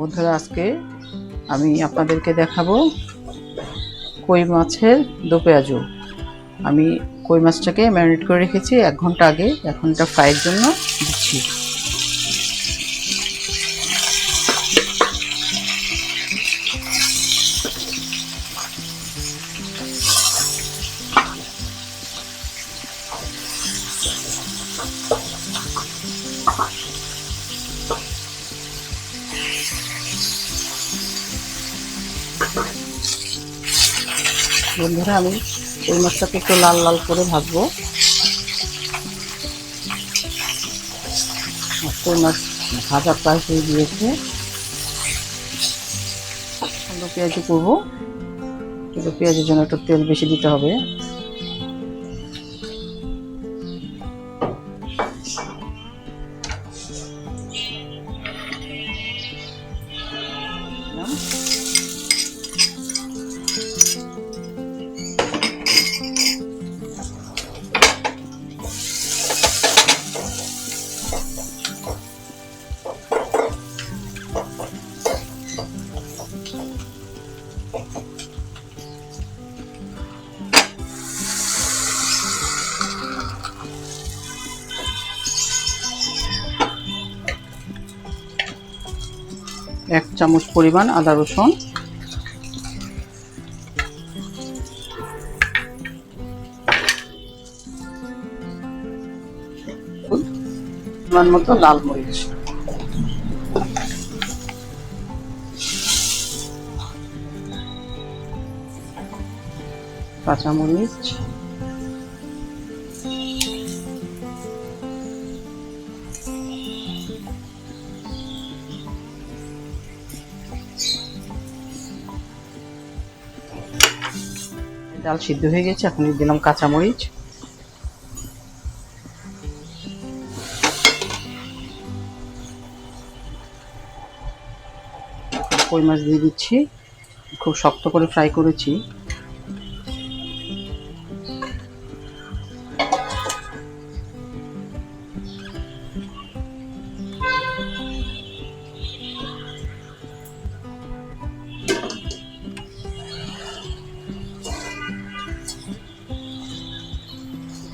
বন্ধুরা, আজকে আমি আপনাদেরকে দেখাবো কই মাছের দো পেঁয়াজু। আমি কই মাছটাকে ম্যারিনেট করে রেখেছি, এক ঘণ্টা আগে। এখন এটা ফ্রাইয়ের জন্য দিচ্ছি। বন্ধুরা, আমি ওই মাছটাকে একটু লাল লাল করে ভাজবো। মাছ ভাজা প্রায় হয়ে গিয়েছে। পেঁয়াজি করব। কিন্তু পেঁয়াজের জন্য একটু তেল বেশি দিতে হবে। এক চামচ পরিমাণ আদা রসুন। পরিমাণ মতো লাল মরিচ। কাঁচামরিচ ডাল সিদ্ধ হয়ে গেছে এখন দিলাম কাঁচামরিচ কই মাছ দিয়ে দিচ্ছি। খুব শক্ত করে ফ্রাই করেছি।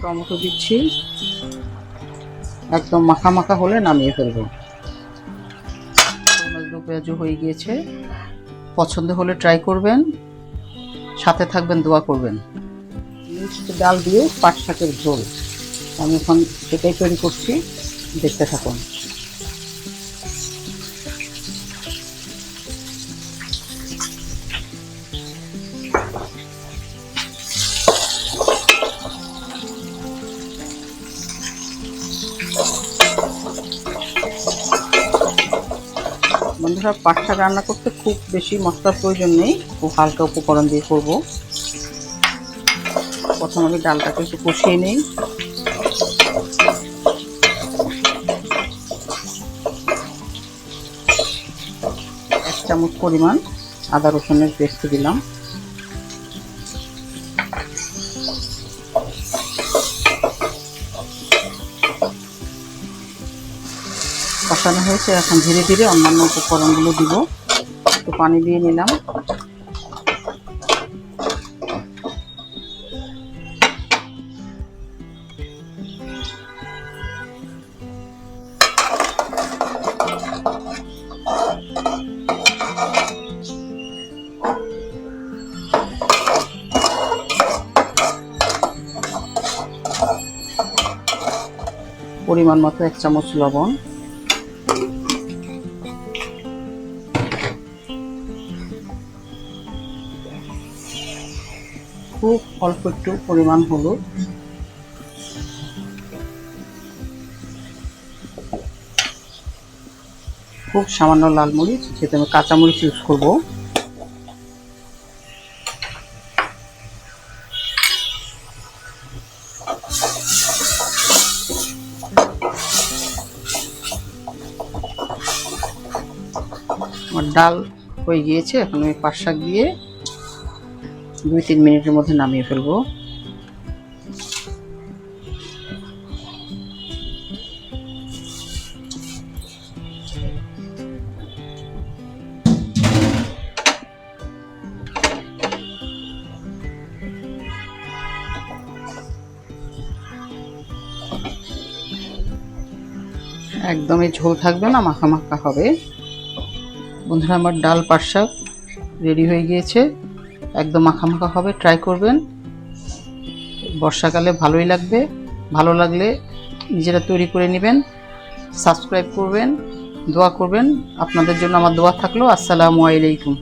টমেটো দিচ্ছি। একদম মাখা মাখা হলে নামিয়ে ফেলব। মাছ দু পেঁয়াজু হয়ে গিয়েছে। পছন্দ হলে ট্রাই করবেন, সাথে থাকবেন, দোয়া করবেন। ডাল দিয়ে পাট শাকের ঝোল। আমি এখন সেটাই তৈরি করছি। দেখতে থাকুন। বন্ধুরা পাটটা রান্না করতে খুব বেশি মশলার প্রয়োজন নেই, খুব হালকা উপকরণ দিয়ে করব। প্রথম আমি ডালটাকে একটু কষিয়ে নিই। এক চামচ পরিমাণ আদা রসুনের পেস্ট দিলাম। কষানো হয়েছে। এখন ধীরে ধীরে অন্যান্য উপকরণগুলো দিব। একটু পানি দিয়ে নিলাম। পরিমাণ মতো এক চামচ লবণ। খুব অল্প একটু পরিমাণ হলুদ। খুব সামান্য লাল মরিচ, যেহেতু আমি কাঁচা মরিচ ইউজ করব। আমার ডাল হয়ে গিয়েছে, এখন আমি পাট শাক দিয়ে দুই, তিন মিনিটের মধ্যে নামিয়ে ফেলব। একদমই ঝোল থাকবে না, মাখা মাখা হবে। বন্ধুরা, আমার ডাল পাটশাক রেডি হয়ে গিয়েছে। একদম মাখামাখা মাখা হবে ট্রাই করবেন। বর্ষাকালে ভালোই লাগবে, ভালো লাগলে নিজেরা তৈরি করে নেবেন সাবস্ক্রাইব করবেন, দোয়া করবেন। আপনাদের জন্য আমার দোয়া থাকল, আসসালামু আলাইকুম।